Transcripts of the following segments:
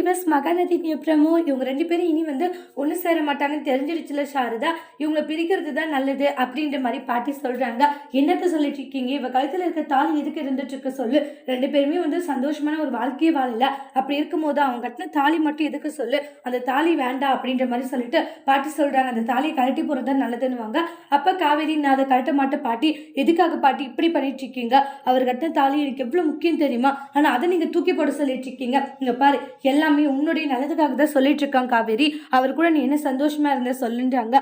விவஸ் Mahanadi promo இவங்க ரெண்டு பேரும் இனி வந்து ஒன்று சேர மாட்டாங்கன்னு தெரிஞ்சிருச்சுல சாரதா. இவங்களை பிரிக்கிறது தான் நல்லது அப்படின்ற மாதிரி பாட்டி சொல்றாங்க. என்னத்த சொல்லிட்டு இருக்கீங்க? இவ கழுத்துல இருக்க தாலி எதுக்கு இருந்துட்டு இருக்க சொல்லு. ரெண்டு பேருமே வந்து சந்தோஷமான ஒரு வாழ்க்கையே வாழல. அப்படி இருக்கும்போது அவங்க கட்டின தாலி மட்டும் எதுக்கு சொல்லு? அந்த தாலி வேண்டாம் அப்படின்ற மாதிரி சொல்லிட்டு பாட்டி சொல்றாங்க. அந்த தாலியை கழட்டி போகிறது தான் நல்லதுன்னுவாங்க. அப்ப காவேரி நான் அதை கழட்ட மாட்டேன் பாட்டி. எதுக்காக பாட்டி இப்படி பண்ணிட்டு இருக்கீங்க? அவர் கட்டின தாலி எனக்கு எவ்வளவு முக்கியம் தெரியுமா? ஆனா அதை நீங்க தூக்கி போட சொல்லிட்டு இருக்கீங்க. இங்கே பாரு எல்லாம் உன்னுடைய நல்லதுக்காக தான் சொல்லிட்டு இருக்கான் காவேரி. அவர் கூட நீ என்ன சந்தோஷமா இருந்த சொல்லுன்றாங்க.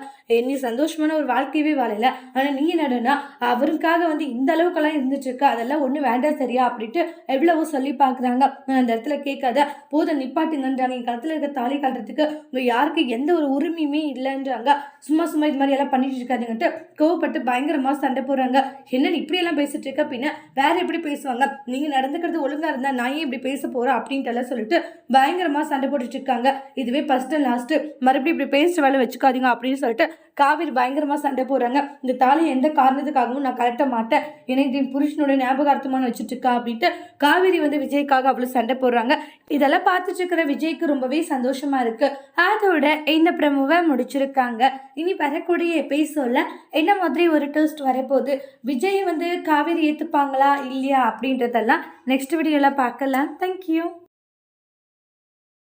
நீ சந்தோஷமான ஒரு வாழ்க்கையவே வாழல. ஆனா நீ என்னடனா அவருக்காக வந்து இந்த அளவுக்கெல்லாம் இருந்துட்டு இருக்க? அதெல்லாம் ஒண்ணு வேண்டாம் சரியா அப்படின்ட்டு எவ்வளவோ சொல்லி பாக்குறாங்க அந்த இடத்துல கேட்காத போத நிப்பாட்டுங்கன்றாங்க. என் கழுத்துல இருக்க தாலி கட்டுறதுக்கு உங்க யாருக்கு எந்த ஒரு உரிமையுமே இல்லைன்றாங்க. சும்மா சும்மா இது மாதிரி எல்லாம் பண்ணிட்டு இருக்காதுங்கன்ட்டு கோவப்பட்டு பயங்கரமா சண்டை போடுறாங்க. என்ன நீ இப்படி எல்லாம் பேசிட்டு இருக்க? பின்ன வேற எப்படி பேசுவாங்க? நீங்க நடந்துக்கிறது ஒழுங்கா இருந்தா நான் ஏன் இப்படி பேச போறேன் அப்படின்ட்டு எல்லாம் சொல்லிட்டு பயங்கரமாக சண்டை போட்டுட்டு இருக்காங்க. இதுவே ஃபஸ்ட் அண்ட் லாஸ்ட்டு மறுபடியும் இப்படி பேசுற வேலை வச்சுக்காதீங்க அப்படின்னு சொல்லிட்டு காவிரி பயங்கரமாக சண்டை போடுறாங்க. இந்த தாலி எந்த காரணத்துக்காகவும் நான் கழட்ட மாட்டேன். எனக்கு என் புருஷனோட ஞாபகார்த்தமான வச்சுட்டு இருக்கா அப்படின்ட்டு காவேரி வந்து விஜய்க்காக அவ்வளோ சண்டை போடுறாங்க. இதெல்லாம் பார்த்துட்டு இருக்கிற விஜய்க்கு ரொம்பவே சந்தோஷமாக இருக்குது அதோட இந்த பிரமுவை முடிச்சிருக்காங்க. இனி வரக்கூடிய எபிசோடில் என்ன மாதிரி ஒரு டெஸ்ட் வரப்போகுது? விஜய் வந்து காவேரி ஏற்றுப்பாங்களா இல்லையா? அப்படின்றதெல்லாம் நெக்ஸ்ட் வீடியோவில் பார்க்கலாம். தேங்க்யூ